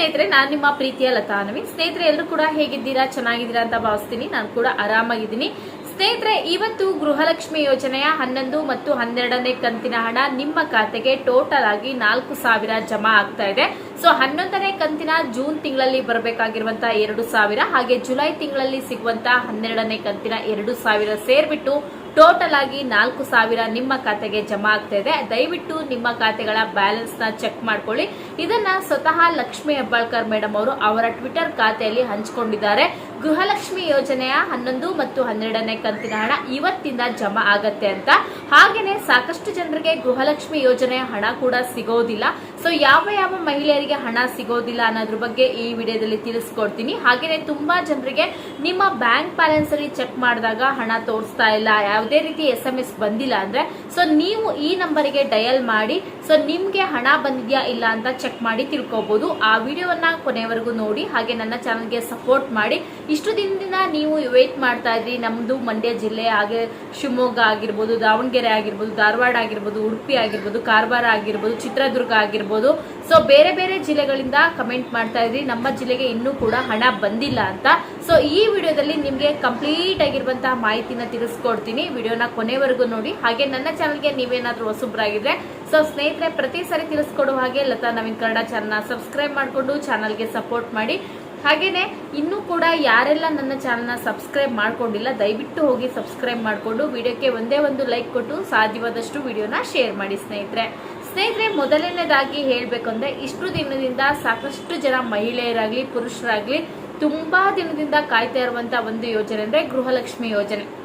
ಸ್ನೇಹಿತರೆ, ನಾನು ನಿಮ್ಮ ಪ್ರೀತಿಯ ಲತಾ ನವೀನ್ ಸ್ನೇಹಿತರೆ, ಎಲ್ಲರೂ ಕೂಡ ಹೇಗಿದ್ದೀರಾ? ಚೆನ್ನಾಗಿದ್ದೀರಾ ಅಂತ ಭಾವಿಸ್ತೀನಿ. ನಾನು ಕೂಡ ಆರಾಮಾಗಿದ್ದೀನಿ. ಸ್ನೇಹಿತರೆ, ಇವತ್ತು ಗೃಹಲಕ್ಷ್ಮಿ ಯೋಜನೆಯ ಹನ್ನೊಂದು ಮತ್ತು ಹನ್ನೆರಡನೇ ಕಂತಿನ ಹಣ ನಿಮ್ಮ ಖಾತೆಗೆ ಟೋಟಲ್ ಆಗಿ ನಾಲ್ಕು ಸಾವಿರ ಜಮಾ ಆಗ್ತಾ ಇದೆ. ಸೊ ಹನ್ನೊಂದನೇ ಕಂತಿನ ಜೂನ್ ತಿಂಗಳಲ್ಲಿ ಬರಬೇಕಾಗಿರುವಂತಹ ಎರಡು ಸಾವಿರ, ಹಾಗೆ ಜುಲೈ ತಿಂಗಳಲ್ಲಿ ಸಿಗುವಂತಹ ಹನ್ನೆರಡನೇ ಕಂತಿನ ಎರಡು ಸಾವಿರ ಸೇರ್ಬಿಟ್ಟು ಟೋಟಲ್ ಆಗಿ ನಾಲ್ಕು ಸಾವಿರ ನಿಮ್ಮ ಖಾತೆಗೆ ಜಮಾ ಆಗ್ತಾ ಇದೆ. ದಯವಿಟ್ಟು ನಿಮ್ಮ ಖಾತೆಗಳ ಬ್ಯಾಲೆನ್ಸ್ನ ಚೆಕ್ ಮಾಡ್ಕೊಳ್ಳಿ. ಇದನ್ನ ಸ್ವತಃ ಲಕ್ಷ್ಮಿ ಹೆಬ್ಬಾಳ್ಕರ್ ಮೇಡಮ್ ಅವರು ಅವರ ಟ್ವಿಟರ್ ಖಾತೆಯಲ್ಲಿ ಹಂಚಿಕೊಂಡಿದ್ದಾರೆ. ಗೃಹಲಕ್ಷ್ಮಿ ಯೋಜನೆಯ ಹನ್ನೊಂದು ಮತ್ತು ಹನ್ನೆರಡನೇ ಕಂತಿನ ಹಣ ಇವತ್ತಿಂದ ಜಮಾ ಆಗತ್ತೆ ಅಂತ. ಹಾಗೇನೆ ಸಾಕಷ್ಟು ಜನರಿಗೆ ಗೃಹಲಕ್ಷ್ಮಿ ಯೋಜನೆಯ ಹಣ ಕೂಡ ಸಿಗೋದಿಲ್ಲ. ಸೊ ಯಾವ ಯಾವ ಮಹಿಳೆಯರಿಗೆ ಹಣ ಸಿಗೋದಿಲ್ಲ ಅನ್ನೋದ್ರ ಬಗ್ಗೆ ಈ ವಿಡಿಯೋದಲ್ಲಿ ತಿಳಿಸ್ಕೊಡ್ತೀನಿ. ಹಾಗೇನೆ ತುಂಬಾ ಜನರಿಗೆ ನಿಮ್ಮ ಬ್ಯಾಂಕ್ ಬ್ಯಾಲೆನ್ಸ್ ಅಲ್ಲಿ ಚೆಕ್ ಮಾಡಿದಾಗ ಹಣ ತೋರಿಸ್ತಾ ಇಲ್ಲ, ಯಾವುದೇ ರೀತಿ ಎಸ್ ಎಂ ಎಸ್ ಬಂದಿಲ್ಲ ಅಂದ್ರೆ ಸೊ ನೀವು ಈ ನಂಬರಿಗೆ ಡಯಲ್ ಮಾಡಿ ಸೊ ನಿಮ್ಗೆ ಹಣ ಬಂದಿದ್ಯಾ ಇಲ್ಲ ಅಂತ ಚೆಕ್ ಮಾಡಿ ತಿಳ್ಕೊಬಹುದು ಆ ವಿಡಿಯೋವನ್ನ ಕೊನೆವರೆಗೂ ನೋಡಿ, ಹಾಗೆ ನನ್ನ ಚಾನಲ್ಗೆ ಸಪೋರ್ಟ್ ಮಾಡಿ. ಇಷ್ಟು ದಿನದಿಂದ ನೀವು ವೇಟ್ ಮಾಡ್ತಾ ಇದ್ರಿ. ನಮ್ದು ಮಂಡ್ಯ ಜಿಲ್ಲೆ ಹಾಗೆ ಶಿವಮೊಗ್ಗ ಆಗಿರ್ಬೋದು, ದಾವಣಗೆರೆ ಆಗಿರ್ಬೋದು, ಧಾರವಾಡ ಆಗಿರ್ಬೋದು, ಉಡುಪಿ ಆಗಿರ್ಬೋದು, ಕಾರವಾರ ಆಗಿರ್ಬೋದು, ಚಿತ್ರದುರ್ಗ ಆಗಿರ್ಬೋದು ಸೊ ಬೇರೆ ಬೇರೆ ಜಿಲ್ಲೆಗಳಿಂದ ಕಮೆಂಟ್ ಮಾಡ್ತಾ ಇದ್ರಿ. ನಮ್ಮ ಜಿಲ್ಲೆಗೆ ಇನ್ನೂ ಕೂಡ ಹಣ ಬಂದಿಲ್ಲ ಅಂತ. ಸೊ ಈ ವಿಡಿಯೋದಲ್ಲಿ ನಿಮಗೆ ಕಂಪ್ಲೀಟ್ ಆಗಿರುವಂತಹ ಮಾಹಿತಿನ ತಿಳಿಸ್ಕೊಡ್ತೀನಿ. ವಿಡಿಯೋನ ಕೊನೆವರೆಗೂ ನೋಡಿ. ಹಾಗೆ ನನ್ನ ಚಾನಲ್ಗೆ ನೀವೇನಾದ್ರೂ ಹೊಸಬ್ರಾಗಿದ್ರೆ ಸೊ ಸ್ನೇಹಿತರೆ, ಪ್ರತಿ ಸಾರಿ ತಿಳಿಸ್ಕೊಡುವ ಹಾಗೆ ಲತಾ ನವೀನ್ ಕನ್ನಡ ಚಾನಲ್ನ ಸಬ್ಸ್ಕ್ರೈಬ್ ಮಾಡಿಕೊಂಡು ಚಾನಲ್ಗೆ ಸಪೋರ್ಟ್ ಮಾಡಿ. ಹಾಗೇನೆ, ಇನ್ನೂ ಕೂಡ ಯಾರೆಲ್ಲ ನನ್ನ ಚಾನಲ್ನ ಸಬ್ಸ್ಕ್ರೈಬ್ ಮಾಡ್ಕೊಂಡಿಲ್ಲ, ದಯವಿಟ್ಟು ಹೋಗಿ ಸಬ್ಸ್ಕ್ರೈಬ್ ಮಾಡಿಕೊಂಡು, ವಿಡಿಯೋಕ್ಕೆ ಒಂದೇ ಒಂದು ಲೈಕ್ ಕೊಟ್ಟು ಸಾಧ್ಯವಾದಷ್ಟು ವಿಡಿಯೋನ ಶೇರ್ ಮಾಡಿ ಸ್ನೇಹಿತರೆ. ಸ್ನೇಹಿತರೆ, ಮೊದಲನೇದಾಗಿ ಹೇಳ್ಬೇಕಂದ್ರೆ, ಇಷ್ಟು ದಿನದಿಂದ ಸಾಕಷ್ಟು ಜನ ಮಹಿಳೆಯರಾಗಲಿ, ಪುರುಷರಾಗಲಿ, ತುಂಬಾ ದಿನದಿಂದ ಕಾಯ್ತಾ ಇರುವಂತ ಒಂದು ಯೋಜನೆ ಅಂದರೆ ಗೃಹಲಕ್ಷ್ಮಿ ಯೋಜನೆ.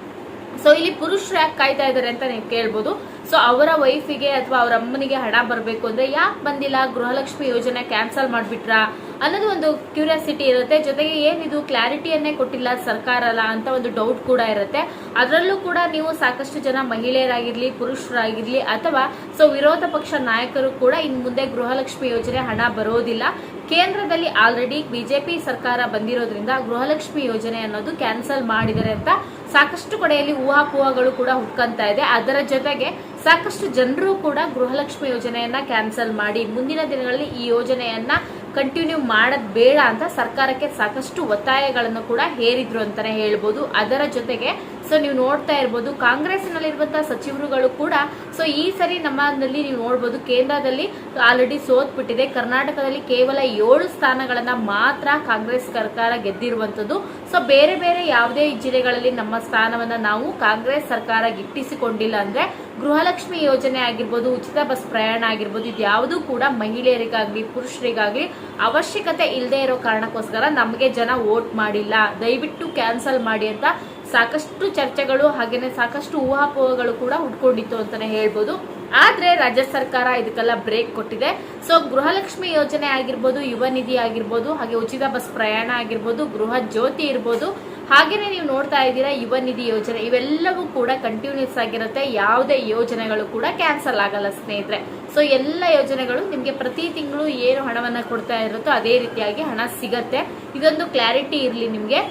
ಸೊ ಇಲ್ಲಿ ಪುರುಷರು ಯಾಕೆ ಕಾಯ್ತಾ ಇದ್ದಾರೆ ಅಂತ ನೀವು ಕೇಳ್ಬೋದು. ಸೊ ಅವರ ವೈಫಿಗೆ ಅಥವಾ ಅವರ ಅಮ್ಮನಿಗೆ ಹಣ ಬರಬೇಕು ಅಂದ್ರೆ ಯಾಕೆ ಬಂದಿಲ್ಲ? ಗೃಹಲಕ್ಷ್ಮಿ ಯೋಜನೆ ಕ್ಯಾನ್ಸಲ್ ಮಾಡಿಬಿಟ್ರಾ? ಅನ್ನೋದು ಒಂದು ಕ್ಯೂರಿಯಾಸಿಟಿ ಇರುತ್ತೆ. ಜೊತೆಗೆ ಏನಿದು? ಕ್ಲಾರಿಟಿಯನ್ನೇ ಕೊಟ್ಟಿಲ್ಲ ಸರ್ಕಾರ ಅಲ್ಲ ಅಂತ ಒಂದು ಡೌಟ್ ಕೂಡ ಇರುತ್ತೆ. ಅದರಲ್ಲೂ ಕೂಡ ನೀವು ಸಾಕಷ್ಟು ಜನ ಮಹಿಳೆಯರಾಗಿರ್ಲಿ, ಪುರುಷರಾಗಿರ್ಲಿ ಅಥವಾ ಸೊ ವಿರೋಧ ಪಕ್ಷ ನಾಯಕರು ಕೂಡ ಇನ್ನು ಮುಂದೆ ಗೃಹಲಕ್ಷ್ಮಿ ಯೋಜನೆ ಹಣ ಬರೋದಿಲ್ಲ. ಕೇಂದ್ರದಲ್ಲಿ ಆಲ್ರೆಡಿ ಬಿಜೆಪಿ ಸರ್ಕಾರ ಬಂದಿರೋದ್ರಿಂದ ಗೃಹಲಕ್ಷ್ಮಿ ಯೋಜನೆ ಅನ್ನೋದು ಕ್ಯಾನ್ಸಲ್ ಮಾಡಿದರೆ ಅಂತ ಸಾಕಷ್ಟು ಕಡೆಯಲ್ಲಿ ಊಹಾಪೋಹಗಳು ಕೂಡ ಹುಟ್ಕಂತಾ ಇದೆ. ಅದರ ಜೊತೆಗೆ ಸಾಕಷ್ಟು ಜನರು ಕೂಡ ಗೃಹಲಕ್ಷ್ಮಿ ಯೋಜನೆಯನ್ನ ಕ್ಯಾನ್ಸಲ್ ಮಾಡಿ ಮುಂದಿನ ದಿನಗಳಲ್ಲಿ ಈ ಯೋಜನೆಯನ್ನ ಕಂಟಿನ್ಯೂ ಮಾಡೋದು ಬೇಡ ಅಂತ ಸರ್ಕಾರಕ್ಕೆ ಸಾಕಷ್ಟು ಒತ್ತಾಯಗಳನ್ನು ಕೂಡ ಹೇರಿದ್ರು ಅಂತಾನೆ ಹೇಳ್ಬೋದು. ಅದರ ಜೊತೆಗೆ ಸೊ ನೀವು ನೋಡ್ತಾ ಇರ್ಬೋದು, ಕಾಂಗ್ರೆಸ್ನಲ್ಲಿರುವಂತಹ ಸಚಿವರುಗಳು ಕೂಡ ಸೊ ಈ ಸರಿ ನಮ್ಮಲ್ಲಿ ನೀವು ನೋಡ್ಬೋದು, ಕೇಂದ್ರದಲ್ಲಿ ಆಲ್ರೆಡಿ ಸೋತ್ಬಿಟ್ಟಿದೆ. ಕರ್ನಾಟಕದಲ್ಲಿ ಕೇವಲ ಏಳು ಸ್ಥಾನಗಳನ್ನ ಮಾತ್ರ ಕಾಂಗ್ರೆಸ್ ಸರ್ಕಾರ ಗೆದ್ದಿರುವಂತದ್ದು ಸೊ ಬೇರೆ ಬೇರೆ ಯಾವುದೇ ಜಿಲ್ಲೆಗಳಲ್ಲಿ ನಮ್ಮ ಸ್ಥಾನವನ್ನ ನಾವು ಕಾಂಗ್ರೆಸ್ ಸರ್ಕಾರ ಗಿಟ್ಟಿಸಿಕೊಂಡಿಲ್ಲ ಅಂದ್ರೆ, ಗೃಹಲಕ್ಷ್ಮಿ ಯೋಜನೆ ಆಗಿರ್ಬೋದು, ಉಚಿತ ಬಸ್ ಪ್ರಯಾಣ ಆಗಿರ್ಬೋದು ಇದ್ಯಾವುದೂ ಕೂಡ ಮಹಿಳೆಯರಿಗಾಗ್ಲಿ, ಪುರುಷರಿಗಾಗ್ಲಿ ಅವಶ್ಯಕತೆ ಇಲ್ಲದೆ ಇರೋ ಕಾರಣಕ್ಕೋಸ್ಕರ ನಮಗೆ ಜನ ವೋಟ್ ಮಾಡಿಲ್ಲ. ದಯವಿಟ್ಟು ಕ್ಯಾನ್ಸಲ್ ಮಾಡಿ ಅಂತ ಸಾಕಷ್ಟು ಚರ್ಚೆಗಳು ಹಾಗೇನೆ ಸಾಕಷ್ಟು ಊಹಾಪೋಹಗಳು ಕೂಡ ಹುಟ್ಕೊಂಡಿತ್ತು ಅಂತಾನೆ ಹೇಳ್ಬೋದು. ಆದ್ರೆ ರಾಜ್ಯ ಸರ್ಕಾರ ಇದಕ್ಕೆಲ್ಲ ಬ್ರೇಕ್ ಕೊಟ್ಟಿದೆ. ಸೊ ಗೃಹಲಕ್ಷ್ಮಿ ಯೋಜನೆ ಆಗಿರ್ಬೋದು, ಯುವ ನಿಧಿ ಆಗಿರ್ಬೋದು, ಹಾಗೆ ಉಚಿತ ಬಸ್ ಪ್ರಯಾಣ ಆಗಿರ್ಬೋದು, ಗೃಹ ಜ್ಯೋತಿ ಇರ್ಬೋದು. ಹಾಗೇನೆ ನೀವು ನೋಡ್ತಾ ಇದ್ದೀರಾ, ಯುವ ನಿಧಿ ಯೋಜನೆ ಇವೆಲ್ಲವೂ ಕೂಡ ಕಂಟಿನ್ಯೂಸ್ ಆಗಿರುತ್ತೆ. ಯಾವುದೇ ಯೋಜನೆಗಳು ಕೂಡ ಕ್ಯಾನ್ಸಲ್ ಆಗಲ್ಲ ಸ್ನೇಹಿತರೆ. ಸೊ ಎಲ್ಲ ಯೋಜನೆಗಳು ನಿಮಗೆ ಪ್ರತಿ ತಿಂಗಳು ಏನು ಹಣವನ್ನ ಕೊಡ್ತಾ ಇರುತ್ತೋ ಅದೇ ರೀತಿಯಾಗಿ ಹಣ ಸಿಗತ್ತೆ. ಇದೊಂದು ಕ್ಲಾರಿಟಿ ಇರಲಿ ನಿಮಗೆ.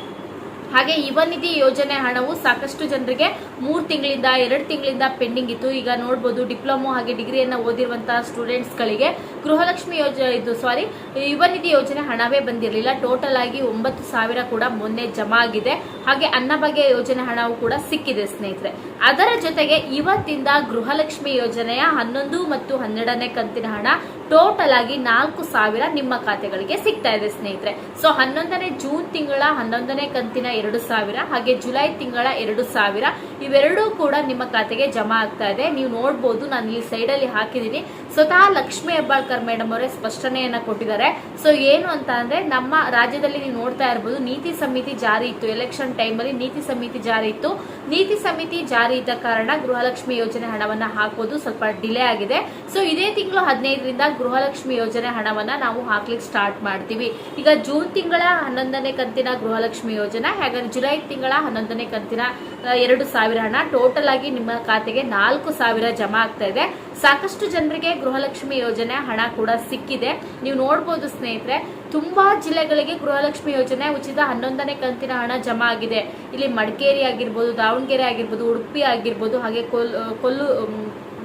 ಹಾಗೆ ಯುವ ನಿಧಿ ಯೋಜನೆ ಹಣವು ಸಾಕಷ್ಟು ಜನರಿಗೆ ಮೂರು ತಿಂಗಳಿಂದ ಎರಡು ತಿಂಗಳಿಂದ ಪೆಂಡಿಂಗ್ ಇತ್ತು. ಈಗ ನೋಡ್ಬೋದು ಡಿಪ್ಲೊಮೊ ಹಾಗೆ ಡಿಗ್ರಿಯನ್ನು ಓದಿರುವಂತಹ ಸ್ಟೂಡೆಂಟ್ಸ್ಗಳಿಗೆ ಗೃಹಲಕ್ಷ್ಮಿ ಯೋಜನೆ, ಇದು ಸಾರಿ ಯುವ ನಿಧಿ ಯೋಜನೆ ಹಣವೇ ಬಂದಿರಲಿಲ್ಲ. ಟೋಟಲ್ ಆಗಿ ಒಂಬತ್ತು ಸಾವಿರ ಕೂಡ ಮೊನ್ನೆ ಜಮಾ ಆಗಿದೆ ಹಾಗೆ ಅನ್ನಭಾಗ್ಯ ಯೋಜನೆ ಹಣವು ಕೂಡ ಸಿಕ್ಕಿದೆ ಸ್ನೇಹಿತರೆ. ಅದರ ಜೊತೆಗೆ ಇವತ್ತಿಂದ ಗೃಹಲಕ್ಷ್ಮಿ ಯೋಜನೆಯ ಹನ್ನೊಂದು ಮತ್ತು ಹನ್ನೆರಡನೇ ಕಂತಿನ ಹಣ ಟೋಟಲ್ ಆಗಿ ನಾಲ್ಕು ಸಾವಿರ ನಿಮ್ಮ ಖಾತೆಗಳಿಗೆ ಸಿಗ್ತಾ ಇದೆ ಸ್ನೇಹಿತರೆ. ಸೊ ಹನ್ನೊಂದನೇ ಜೂನ್ ತಿಂಗಳ ಹನ್ನೊಂದನೇ ಕಂತಿನ ಎರಡು ಸಾವಿರ, ಹಾಗೆ ಜುಲೈ ತಿಂಗಳ ಎರಡು ಸಾವಿರ, ಇವೆರಡೂ ಕೂಡ ನಿಮ್ಮ ಖಾತೆಗೆ ಜಮಾ ಆಗ್ತಾ ಇದೆ. ನೀವು ನೋಡ್ಬೋದು, ನಾನು ಈ ಸೈಡಲ್ಲಿ ಹಾಕಿದ್ದೀನಿ. ಸ್ವತಃ ಲಕ್ಷ್ಮಿ ಹೆಬ್ಬಾಳ್ಕರ್ ಮೇಡಮ್ ಅವರೇ ಸ್ಪಷ್ಟನೆಯನ್ನ ಕೊಟ್ಟಿದ್ದಾರೆ. ಸೊ ಏನು ಅಂತ ಅಂದ್ರೆ ನಮ್ಮ ರಾಜ್ಯದಲ್ಲಿ ನೀವು ನೋಡ್ತಾ ಇರ್ಬೋದು, ನೀತಿ ಸಮಿತಿ ಜಾರಿ ಇತ್ತು. ಎಲೆಕ್ಷನ್ ಟೈಮಲ್ಲಿ ನೀತಿ ಸಮಿತಿ ಜಾರಿ ಇತ್ತು. ನೀತಿ ಸಮಿತಿ ಜಾರಿ ಇದ್ದ ಕಾರಣ ಗೃಹಲಕ್ಷ್ಮಿ ಯೋಜನೆ ಹಣವನ್ನ ಹಾಕೋದು ಸ್ವಲ್ಪ ಡಿಲೇ ಆಗಿದೆ. ಸೊ ಇದೇ ತಿಂಗಳು ಹದಿನೈದರಿಂದ ಗೃಹಲಕ್ಷ್ಮಿ ಯೋಜನೆ ಹಣವನ್ನ ನಾವು ಹಾಕ್ಲಿಕ್ಕೆ ಸ್ಟಾರ್ಟ್ ಮಾಡ್ತೀವಿ. ಈಗ ಜೂನ್ ತಿಂಗಳ ಹನ್ನೊಂದನೇ ಕಂತಿನ ಗೃಹಲಕ್ಷ್ಮಿ ಯೋಜನೆ, ಹಾಗಾದ್ರೆ ಜುಲೈ ತಿಂಗಳ ಹನ್ನೊಂದನೇ ಕಂತಿನ ಎರಡು ಸಾವಿರ ಹಣ. ಟೋಟಲ್ ಆಗಿ ನಿಮ್ಮ ಖಾತೆಗೆ ನಾಲ್ಕು ಸಾವಿರ ಜಮಾ ಆಗ್ತಾ ಇದೆ. ಸಾಕಷ್ಟು ಜನರಿಗೆ ಗೃಹಲಕ್ಷ್ಮಿ ಯೋಜನೆ ಹಣ ಕೂಡ ಸಿಕ್ಕಿದೆ. ನೀವು ನೋಡ್ಬೋದು ಸ್ನೇಹಿತರೆ, ತುಂಬಾ ಜಿಲ್ಲೆಗಳಿಗೆ ಗೃಹಲಕ್ಷ್ಮಿ ಯೋಜನೆ ಉಚಿತ ಹನ್ನೊಂದನೇ ಕಂತಿನ ಹಣ ಜಮಾ ಆಗಿದೆ. ಇಲ್ಲಿ ಮಡಿಕೇರಿ ಆಗಿರ್ಬೋದು, ದಾವಣಗೆರೆ ಆಗಿರ್ಬೋದು, ಉಡುಪಿ ಆಗಿರ್ಬೋದು, ಹಾಗೆ ಕೊಲ್, ಕೊಲ್ಲು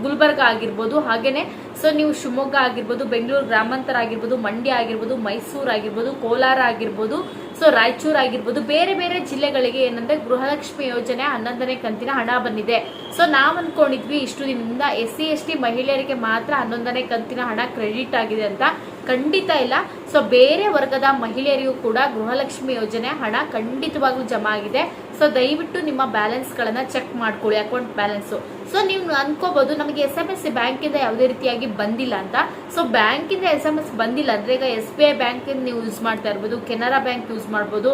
ಗುಲ್ಬರ್ಗ ಆಗಿರ್ಬೋದು, ಹಾಗೇನೆ ಸೊ ನೀವು ಶಿವಮೊಗ್ಗ ಆಗಿರ್ಬೋದು, ಬೆಂಗಳೂರು, ಗ್ರಾಮಾಂತರ ಆಗಿರ್ಬೋದು, ಮಂಡ್ಯ ಆಗಿರ್ಬೋದು, ಮೈಸೂರು ಆಗಿರ್ಬೋದು, ಕೋಲಾರ ಆಗಿರ್ಬೋದು ಸೊ ರಾಯಚೂರು ಆಗಿರ್ಬೋದು, ಬೇರೆ ಬೇರೆ ಜಿಲ್ಲೆಗಳಿಗೆ ಏನಂದ್ರೆ ಗೃಹಲಕ್ಷ್ಮಿ ಯೋಜನೆ ಹನ್ನೊಂದನೇ ಕಂತಿನ ಹಣ ಬಂದಿದೆ. ಸೊ ನಾವ್ ಅನ್ಕೊಂಡಿದ್ವಿ ಇಷ್ಟು ದಿನದಿಂದ ಎಸ್ ಸಿ ಎಸ್ ಟಿ ಮಹಿಳೆಯರಿಗೆ ಮಾತ್ರ ಹನ್ನೊಂದನೇ ಕಂತಿನ ಹಣ ಕ್ರೆಡಿಟ್ ಆಗಿದೆ ಅಂತ. ಖಂಡಿತ ಇಲ್ಲ. ಸೊ ಬೇರೆ ವರ್ಗದ ಮಹಿಳೆಯರಿಗೂ ಕೂಡ ಗೃಹಲಕ್ಷ್ಮಿ ಯೋಜನೆ ಹಣ ಖಂಡಿತವಾಗ್ಲೂ ಜಮಾ ಆಗಿದೆ. ಸೊ ದಯವಿಟ್ಟು ನಿಮ್ಮ ಬ್ಯಾಲೆನ್ಸ್ ಗಳನ್ನ ಚೆಕ್ ಮಾಡ್ಕೊಳ್ಳಿ ಅಕೌಂಟ್ ಬ್ಯಾಲೆನ್ಸ್ ಸೊ ನೀವು ಅನ್ಕೋಬಹುದು ನಮಗೆ ಎಸ್ ಎಂ ಎಸ್ ಬ್ಯಾಂಕಿಂದ ಯಾವುದೇ ರೀತಿಯಾಗಿ ಬಂದಿಲ್ಲ ಅಂತ. ಸೊ ಬ್ಯಾಂಕಿಂದ ಎಸ್ ಎಂ ಎಸ್ ಬಂದಿಲ್ಲ ಅಂದ್ರೆ ಈಗ ಎಸ್ ಬಿ ಐ ಬ್ಯಾಂಕಿಂದ ನೀವು ಯೂಸ್ ಮಾಡ್ತಾ ಇರ್ಬೋದು, ಕೆನರಾ ಬ್ಯಾಂಕ್ ಯೂಸ್ ಮಾಡ್ಬೋದು.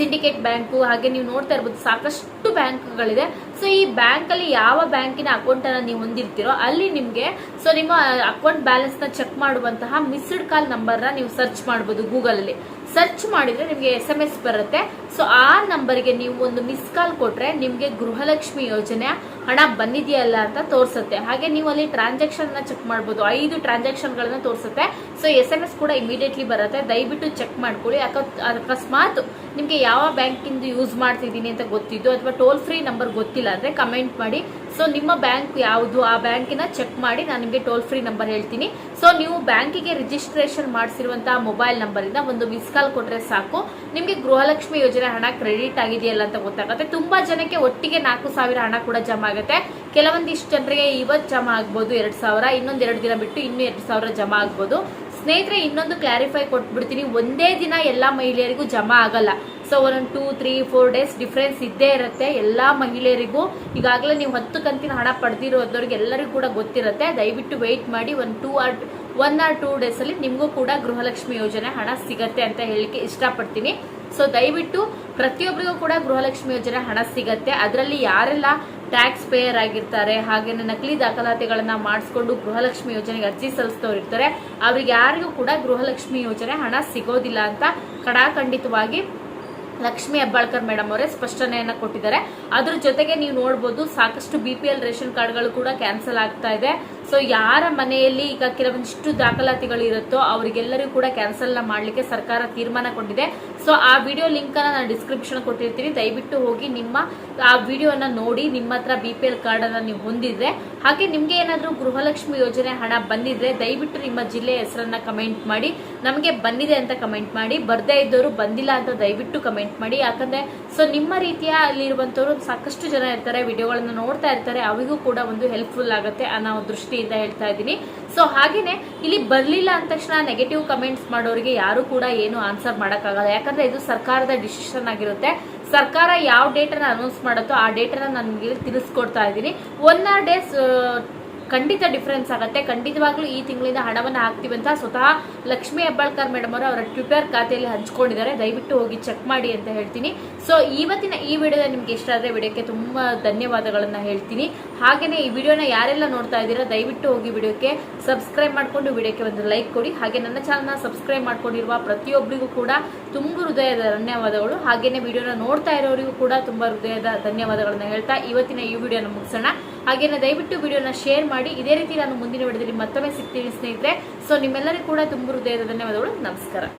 ಸಿಂಡಿಕೇಟ್ ಬ್ಯಾಂಕು ಹಾಗೆ ನೀವು ನೋಡ್ತಾ ಇರ್ಬೋದು, ಸಾಕಷ್ಟು ಬ್ಯಾಂಕ್ಗಳಿದೆ. ಸೊ ಈ ಬ್ಯಾಂಕಲ್ಲಿ ಯಾವ ಬ್ಯಾಂಕಿನ ಅಕೌಂಟನ್ನು ನೀವು ಹೊಂದಿರ್ತೀರೋ, ಅಲ್ಲಿ ನಿಮಗೆ ಸೊ ನಿಮ್ಮ ಅಕೌಂಟ್ ಬ್ಯಾಲೆನ್ಸ್ನ ಚೆಕ್ ಮಾಡುವಂತಹ ಮಿಸ್ಡ್ ಕಾಲ್ ನಂಬರ್ನ ನೀವು ಸರ್ಚ್ ಮಾಡ್ಬೋದು ಗೂಗಲಲ್ಲಿ. ಸರ್ಚ್ ಮಾಡಿದ್ರೆ ನಿಮಗೆ ಎಸ್ ಎಂ ಎಸ್ ಬರುತ್ತೆ. ಸೊ ಆ ನಂಬರ್ಗೆ ನೀವು ಒಂದು ಮಿಸ್ ಕಾಲ್ ಕೊಟ್ರೆ ನಿಮಗೆ ಗೃಹಲಕ್ಷ್ಮಿ ಯೋಜನೆ ಹಣ ಬಂದಿದೆಯಲ್ಲ ಅಂತ ತೋರಿಸುತ್ತೆ. ಹಾಗೆ ನೀವು ಅಲ್ಲಿ ಟ್ರಾನ್ಸಾಕ್ಷನ್ ಚೆಕ್ ಮಾಡ್ಬೋದು. ಐದು ಟ್ರಾನ್ಸಾಕ್ಷನ್ ಗಳನ್ನ ತೋರಿಸುತ್ತೆ. ಸೊ ಎಸ್ ಎಂ ಎಸ್ ಕೂಡ ಇಮಿಡಿಯೇಟ್ಲಿ ಬರುತ್ತೆ. ದಯವಿಟ್ಟು ಚೆಕ್ ಮಾಡ್ಕೊಳ್ಳಿ. ಅಕಸ್ಮಾತ್ ನಿಮ್ಗೆ ಯಾವ ಬ್ಯಾಂಕಿಂದ ಯೂಸ್ ಮಾಡ್ತಿದ್ದೀನಿ ಅಂತ ಗೊತ್ತಿದ್ದು ಅಥವಾ ಟೋಲ್ ಫ್ರೀ ನಂಬರ್ ಗೊತ್ತಿಲ್ಲ ಅಂದರೆ ಕಮೆಂಟ್ ಮಾಡಿ. ಸೊ ನಿಮ್ಮ ಬ್ಯಾಂಕ್ ಯಾವುದು, ಆ ಬ್ಯಾಂಕಿನ ಚೆಕ್ ಮಾಡಿ ನಾನು ನಿಮಗೆ ಟೋಲ್ ಫ್ರೀ ನಂಬರ್ ಹೇಳ್ತೀನಿ. ಸೊ ನೀವು ಬ್ಯಾಂಕಿಗೆ ರಿಜಿಸ್ಟ್ರೇಷನ್ ಮಾಡಿಸಿರುವಂತಹ ಮೊಬೈಲ್ ನಂಬರಿಂದ ಒಂದು ಮಿಸ್ ಕಾಲ್ ಕೊಟ್ಟರೆ ಸಾಕು. ನಿಮಗೆ ಗೃಹಲಕ್ಷ್ಮಿ ಯೋಜನೆ ಹಣ ಕ್ರೆಡಿಟ್ ಆಗಿದೆಯಲ್ಲ ಅಂತ ಗೊತ್ತಾಗುತ್ತೆ. ತುಂಬಾ ಜನಕ್ಕೆ ಒಟ್ಟಿಗೆ ನಾಲ್ಕು ಸಾವಿರ ಹಣ ಕೂಡ ಜಮಾ ಆಗುತ್ತೆ. ಕೆಲವೊಂದಿಷ್ಟು ಜನರಿಗೆ ಇವತ್ತು ಜಮಾ ಆಗ್ಬೋದು ಎರಡು ಸಾವಿರ, ಇನ್ನೊಂದು ಎರಡು ದಿನ ಬಿಟ್ಟು ಇನ್ನೂ ಎರಡು ಸಾವಿರ ಜಮಾ ಆಗ್ಬೋದು. ಸ್ನೇಹಿತರೆ, ಇನ್ನೊಂದು ಕ್ಲಾರಿಫೈ ಕೊಟ್ಬಿಡ್ತೀನಿ. ಒಂದೇ ದಿನ ಎಲ್ಲಾ ಮಹಿಳೆಯರಿಗೂ ಜಮಾ ಆಗಲ್ಲ. ಸೊ ಒಂದೊಂದು two three four days difference ಇದ್ದೇ ಇರುತ್ತೆ. ಎಲ್ಲ ಮಹಿಳೆಯರಿಗೂ ಈಗಾಗಲೇ ನೀವು ಹತ್ತು ಕಂತಿನ ಹಣ ಪಡೆದಿರೋದವ್ರಿಗೆ ಎಲ್ಲರಿಗೂ ಕೂಡ ಗೊತ್ತಿರುತ್ತೆ. ದಯವಿಟ್ಟು ವೆಯ್ಟ್ ಮಾಡಿ ಒಂದು two or one or two ಡೇಸಲ್ಲಿ ನಿಮಗೂ ಕೂಡ ಗೃಹಲಕ್ಷ್ಮಿ ಯೋಜನೆ ಹಣ ಸಿಗತ್ತೆ ಅಂತ ಹೇಳಿಕ್ಕೆ ಇಷ್ಟಪಡ್ತೀನಿ. ಸೊ ದಯವಿಟ್ಟು ಪ್ರತಿಯೊಬ್ಬರಿಗೂ ಕೂಡ ಗೃಹಲಕ್ಷ್ಮಿ ಯೋಜನೆ ಹಣ ಸಿಗತ್ತೆ. ಅದರಲ್ಲಿ ಯಾರೆಲ್ಲ ಟ್ಯಾಕ್ಸ್ ಪೇಯರ್ ಆಗಿರ್ತಾರೆ, ಹಾಗೆ ನಕಲಿ ದಾಖಲಾತಿಗಳನ್ನ ಮಾಡಿಸ್ಕೊಂಡು ಗೃಹಲಕ್ಷ್ಮಿ ಯೋಜನೆಗೆ ಅರ್ಜಿ ಸಲ್ಲಿಸಿದವ್ರು ಇರ್ತಾರೆ, ಅವ್ರಿಗೆ ಯಾರಿಗೂ ಕೂಡ ಗೃಹಲಕ್ಷ್ಮಿ ಯೋಜನೆ ಹಣ ಸಿಗೋದಿಲ್ಲ ಅಂತ ಕಡಾಖಂಡಿತವಾಗಿ ಲಕ್ಷ್ಮಿ ಹೆಬ್ಬಾಳ್ಕರ್ ಮೇಡಮ್ ಅವರೇ ಸ್ಪಷ್ಟನೆಯನ್ನ ಕೊಟ್ಟಿದ್ದಾರೆ. ಅದ್ರ ಜೊತೆಗೆ ನೀವು ನೋಡ್ಬೋದು ಸಾಕಷ್ಟು ಬಿ ಪಿ ಎಲ್ ರೇಷನ್ ಕಾರ್ಡ್ಗಳು ಕೂಡ ಕ್ಯಾನ್ಸಲ್ ಆಗ್ತಾ ಇದೆ. ಸೊ ಯಾರ ಮನೆಯಲ್ಲಿ ಈಗ ಕೆಲವೊಂದಿಷ್ಟು ದಾಖಲಾತಿಗಳು ಇರುತ್ತೋ ಅವರಿಗೆಲ್ಲರಿಗೂ ಕೂಡ ಕ್ಯಾನ್ಸಲ್ ಮಾಡ್ಲಿಕ್ಕೆ ಸರ್ಕಾರ ತೀರ್ಮಾನ ಕೊಂಡಿದೆ ಸೊ ಆ ವಿಡಿಯೋ ಲಿಂಕ್ ಅನ್ನ ನಾನು ಡಿಸ್ಕ್ರಿಪ್ಷನ್ ಕೊಟ್ಟಿರ್ತೀನಿ. ದಯವಿಟ್ಟು ಹೋಗಿ ನಿಮ್ಮ, ಆ ವಿಡಿಯೋನ ನೋಡಿ, ನಿಮ್ಮ ಹತ್ರ ಬಿ ಪಿ ಎಲ್ ಕಾರ್ಡ್ ಅನ್ನ ನೀವು ಹೊಂದಿದ್ರೆ, ಹಾಗೆ ನಿಮಗೆ ಏನಾದರೂ ಗೃಹಲಕ್ಷ್ಮಿ ಯೋಜನೆ ಹಣ ಬಂದಿದ್ರೆ, ದಯವಿಟ್ಟು ನಿಮ್ಮ ಜಿಲ್ಲೆಯ ಹೆಸರನ್ನ ಕಮೆಂಟ್ ಮಾಡಿ. ನಮಗೆ ಬಂದಿದೆ ಅಂತ ಕಮೆಂಟ್ ಮಾಡಿ. ಬರ್ದೇ ಇದ್ದವರು ಬಂದಿಲ್ಲ ಅಂತ ದಯವಿಟ್ಟು ಕಮೆಂಟ್ ಮಾಡಿ. ಯಾಕಂದರೆ ಸೊ ನಿಮ್ಮ ರೀತಿಯ ಅಲ್ಲಿರುವಂಥವ್ರು ಸಾಕಷ್ಟು ಜನ ಇರ್ತಾರೆ ವಿಡಿಯೋಗಳನ್ನು ನೋಡ್ತಾ ಇರ್ತಾರೆ ಅವರಿಗೂ ಕೂಡ ಒಂದು ಹೆಲ್ಪ್ಫುಲ್ ಆಗುತ್ತೆ ಅನ್ನೋ ದೃಷ್ಟಿಯಿಂದ ಹೇಳ್ತಾ ಇದ್ದೀನಿ. ಸೊ ಹಾಗೇನೆ, ಇಲ್ಲಿ ಬರಲಿಲ್ಲ ಅಂದ ತಕ್ಷಣ ನೆಗೆಟಿವ್ ಕಮೆಂಟ್ಸ್ ಮಾಡೋರಿಗೆ ಯಾರು ಕೂಡ ಏನು ಆನ್ಸರ್ ಮಾಡೋಕ್ಕಾಗಲ್ಲ. ಯಾಕಂದ್ರೆ ಇದು ಸರ್ಕಾರದ ಡಿಸಿಷನ್ ಆಗಿರುತ್ತೆ. ಸರ್ಕಾರ ಯಾವ ಡೇಟನ್ನ ಅನೌನ್ಸ್ ಮಾಡುತ್ತೋ ಆ ಡೇಟನ್ನ ನಾನು ನಿಮಗೆ ತಿಳಿಸ್ಕೊಡ್ತಾ ಇದ್ದೀನಿ. ಒನ್ ಆರ್ ಡೇಸ್ ಖಂಡಿತ ಡಿಫ್ರೆನ್ಸ್ ಆಗುತ್ತೆ. ಖಂಡಿತವಾಗ್ಲೂ ಈ ತಿಂಗಳಿಂದ ಹಣವನ್ನು ಹಾಕ್ತೀವಿ ಅಂತ ಸ್ವತಃ ಲಕ್ಷ್ಮೀ ಹೆಬ್ಬಾಳ್ಕರ್ ಮೇಡಮ್ ಅವರು ಅವರ ಟ್ವಿಟರ್ ಖಾತೆಯಲ್ಲಿ ಹಂಚ್ಕೊಂಡಿದ್ದಾರೆ. ದಯವಿಟ್ಟು ಹೋಗಿ ಚೆಕ್ ಮಾಡಿ ಅಂತ ಹೇಳ್ತೀನಿ. ಸೊ ಇವತ್ತಿನ ಈ ವಿಡಿಯೋ ನಿಮ್ಗೆ ಇಷ್ಟ ಆದರೆ ವಿಡಿಯೋಕ್ಕೆ ತುಂಬ ಧನ್ಯವಾದಗಳನ್ನು ಹೇಳ್ತೀನಿ. ಹಾಗೇನೆ ಈ ವಿಡಿಯೋನ ಯಾರೆಲ್ಲ ನೋಡ್ತಾ ಇದ್ದೀರಾ, ದಯವಿಟ್ಟು ಹೋಗಿ ವಿಡಿಯೋಕ್ಕೆ ಸಬ್ಸ್ಕ್ರೈಬ್ ಮಾಡಿಕೊಂಡು ವಿಡಿಯೋಕ್ಕೆ ಒಂದು ಲೈಕ್ ಕೊಡಿ. ಹಾಗೆ ನನ್ನ ಚಾನಲ್ನ ಸಬ್ಸ್ಕ್ರೈಬ್ ಮಾಡ್ಕೊಂಡಿರುವ ಪ್ರತಿಯೊಬ್ಬರಿಗೂ ಕೂಡ ತುಂಬ ಹೃದಯದ ಧನ್ಯವಾದಗಳು. ಹಾಗೆಯೇ ವಿಡಿಯೋನ ನೋಡ್ತಾ ಇರೋರಿಗೂ ಕೂಡ ತುಂಬ ಹೃದಯದ ಧನ್ಯವಾದಗಳನ್ನು ಹೇಳ್ತಾ ಇವತ್ತಿನ ಈ ವಿಡಿಯೋನ ಮುಗಿಸೋಣ. ಹಾಗೇನೆ ದಯವಿಟ್ಟು ವಿಡಿಯೋನ ಶೇರ್ ಮಾಡಿ. ಇದೇ ರೀತಿ ನಾನು ಮುಂದಿನ ವಿಡಿಯೋದಲ್ಲಿ ಮತ್ತೊಮ್ಮೆ ಸಿಗ್ತೀನಿ ಸ್ನೇಹಿತರೆ. ಸೊ ನಿಮ್ಮೆಲ್ಲರಿಗೂ ಕೂಡ ತುಂಬ ಹೃದಯದ ಧನ್ಯವಾದಗಳು. ನಮಸ್ಕಾರ.